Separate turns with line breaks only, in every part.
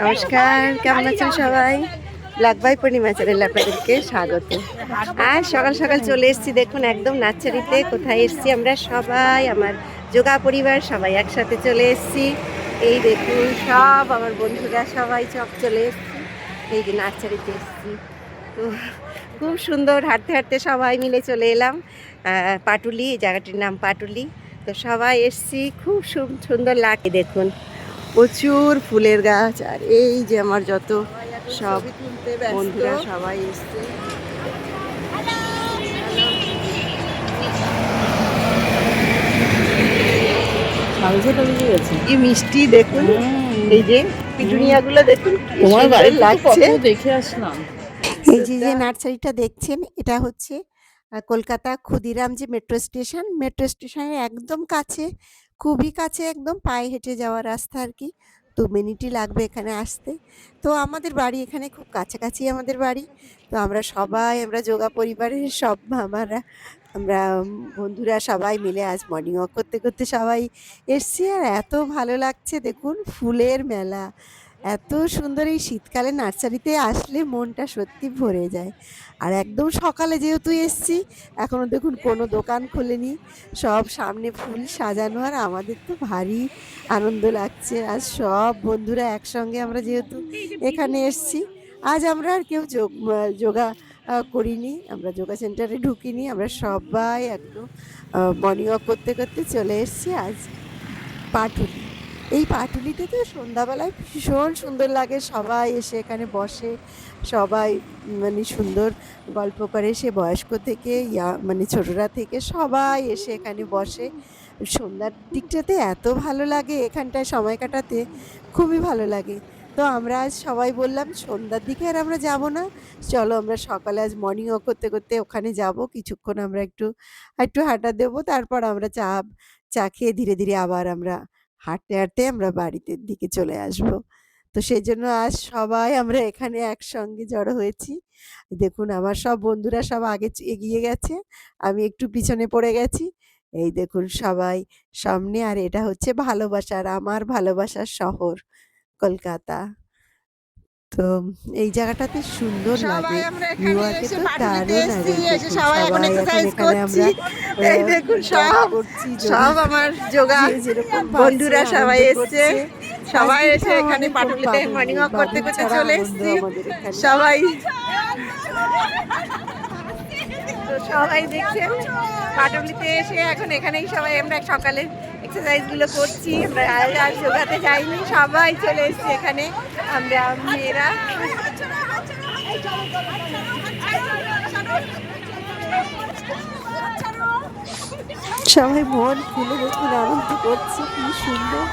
নমস্কার কেমন আছেন সবাই? ব্ল্যাক বাই পূর্ণিমা চ্যানেলে আপনাদেরকে স্বাগত। আর সকাল সকাল চলে এসেছি দেখুন একদম নার্সারিতে কোথায় এসেছি আমরা সবাই আমার যোগা পরিবার সবাই একসাথে চলে এসেছি। এই দেখুন সব আমার বন্ধুরা সবাই সব চলে এসেছি। এই যে নার্সারিতে এসেছি। তো খুব সুন্দর হাঁটতে হাঁটতে সবাই মিলে চলে এলাম। পাটুলি এই জায়গাটির নাম পাটুলি। তো সবাই এসছি খুব সুন্দর লাগে দেখুন প্রচুর ফুলের গাছ আর এই যে আমার যত সব বন্ধুরা সবাই এসছে। কি মিষ্টি দেখুন এই যে পিটুনিয়াগুলো দেখুন
তোমার বাড়িতে
লাগছে।
দেখে আসলাম।
এই যে যে নার্সারিটা দেখছেন এটা হচ্ছে কলকাতা ক্ষুদিরাম যে মেট্রো স্টেশন মেট্রো স্টেশনের একদম কাছে, খুবই কাছে একদম, পায়ে হেঁটে যাওয়ার রাস্তা আর কি। দু মিনিটই লাগবে এখানে আসতে। তো আমাদের বাড়ি এখানে খুব কাছাকাছি আমাদের বাড়ি। তো আমরা সবাই, আমরা যোগা পরিবারের সব মামারা, আমরা বন্ধুরা সবাই মিলে আজ মর্নিং ওয়াক করতে করতে সবাই এসছি। আর এত ভালো লাগছে, দেখুন, ফুলের মেলা। এত সুন্দর এই শীতকালে নার্সারিতে আসলে মনটা সত্যি ভরে যায়। আর একদম সকালে যেহেতু এসছি, এখনও দেখুন কোনো দোকান খোলেনি। সব সামনে ফুল সাজানো আর আমাদের তো ভারী আনন্দ লাগছে। আর সব বন্ধুরা একসঙ্গে আমরা যেহেতু এখানে এসছি, আজ আমরা আর কেউ যোগ, যোগা করিনি। আমরা যোগা সেন্টারে ঢুকিনি। আমরা সবাই একদম মর্নিং ওয়াক করতে করতে চলে এসছি। আজ পাটুলি এই পাটুলিতে তো সন্ধ্যাবেলায় ভীষণ সুন্দর লাগে। সবাই এসে এখানে বসে, সবাই মানে সুন্দর গল্প করে। সে বয়স্ক থেকে, ইয়া মানে ছোটরা থেকে সবাই এসে এখানে বসে। সন্ধ্যার দিকটাতে এত ভালো লাগে এখানটায় সময় কাটাতে, খুবই ভালো লাগে। তো আমরা আজ সবাই বললাম, সন্ধ্যার দিকে আর আমরা যাব না। চলো আমরা সকালে আজ মর্নিং ওয়াক করতে করতে ওখানে যাব। কিছুক্ষণ আমরা একটু একটু হাঁটা দেবো। তারপর আমরা চা চা খেয়ে ধীরে ধীরে আবার আমরা হাঁটতে হাঁটতে আমরা বাড়িতে দিকে চলে আসব। তো সেই জন্য আজ সবাই আমরা এখানে একসঙ্গে জড়ো হয়েছি। দেখুন, আমার সব বন্ধুরা সব আগে এগিয়ে গেছে। আমি একটু পিছনে পড়ে গেছি। এই দেখুন সবাই সামনে, আর এটা হচ্ছে ভালোবাসার, আমার ভালোবাসার শহর, কলকাতা। তো এই জায়গাটাতে সুন্দর লাগে। নিউ ইয়র্কে তো দারুণ দেখুন সবাই এখন এখানে আমরা
এই দেখুন সব সব আমার যোগা বন্ধুরা সবাই এসছে। সবাই এসে এখানে পাটুলিতে মর্নিং ওয়াক করতে করতে চলে এসছি। সবাই তো সবাই দেখছেন পাটুলিতে এসে এখন এখানেই সবাই আমরা সকালে এক্সারসাইজগুলো করছি আমরা আর আর যোগাতে যাইনি সবাই চলে এসেছি এখানে আমরা মেয়েরা।
সবাই মন খুলে দেখুন আনন্দ করছে কি সুন্দর।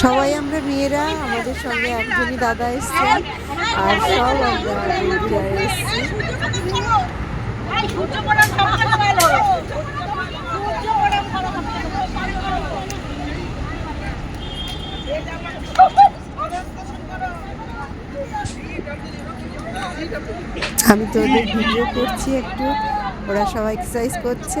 সবাই আমরা মেয়েরা, আমাদের সঙ্গে একজনই দাদা এসছেন আর সব আমরা এসছি। আমি তো ওদের ভিডিও করছি একটু, ওরা সবাই এক্সারসাইজ করছে।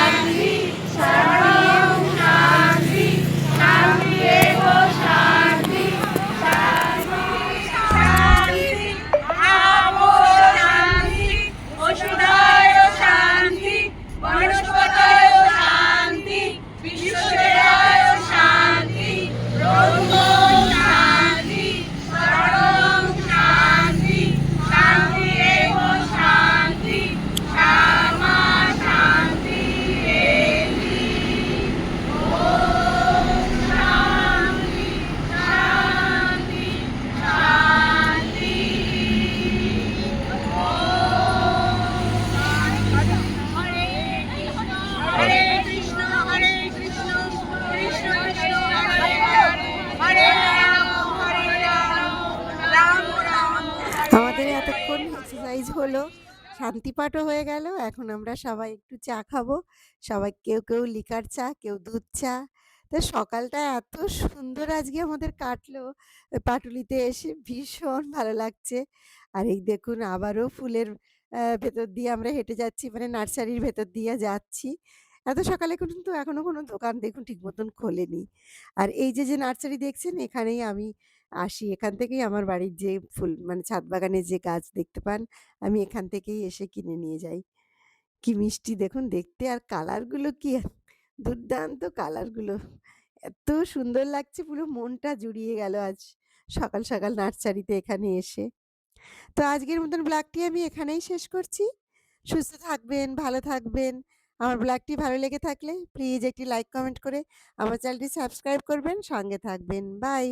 শান্তিপাঠও হয়ে গেল। এখন আমরা সবাই একটু চা খাব। সবাই কেউ, কেউ লিকার চা, কেউ দুধ চা। তো সকালটা এত সুন্দর আজকে আমাদের কাটলো পাটুলিতে এসে ভীষণ ভালো লাগছে। আর এই দেখুন আবারও ফুলের ভেতর দিয়ে আমরা হেঁটে যাচ্ছি মানে নার্সারির ভেতর দিয়ে যাচ্ছি। এত সকালে কিন্তু এখনও কোনো দোকান দেখুন ঠিক মতন খোলেনি। আর এই যে, যে নার্সারি দেখছেন এখানেই আমি আসি। এখান থেকেই আমার বাড়ির যে ফুল মানে ছাদ বাগানে যে গাছ দেখতে পান, আমি এখান থেকেই এসে কিনে নিয়ে যাই। কি মিষ্টি দেখুন দেখতে আর কালারগুলো কি দুর্দান্ত কালারগুলো। এত সুন্দর লাগছে পুরো মনটা জুড়িয়ে গেল আজ সকাল, সকাল নার্সারিতে এখানে এসে। তো আজকের মতন ব্লগটি আমি এখানেই শেষ করছি। সুস্থ থাকবেন, ভালো থাকবেন। আমার ব্লগটি ভালো লেগে থাকলে প্লিজ একটি লাইক কমেন্ট করে আমার চ্যানেলটি সাবস্ক্রাইব করবেন, সঙ্গে থাকবেন। বাই।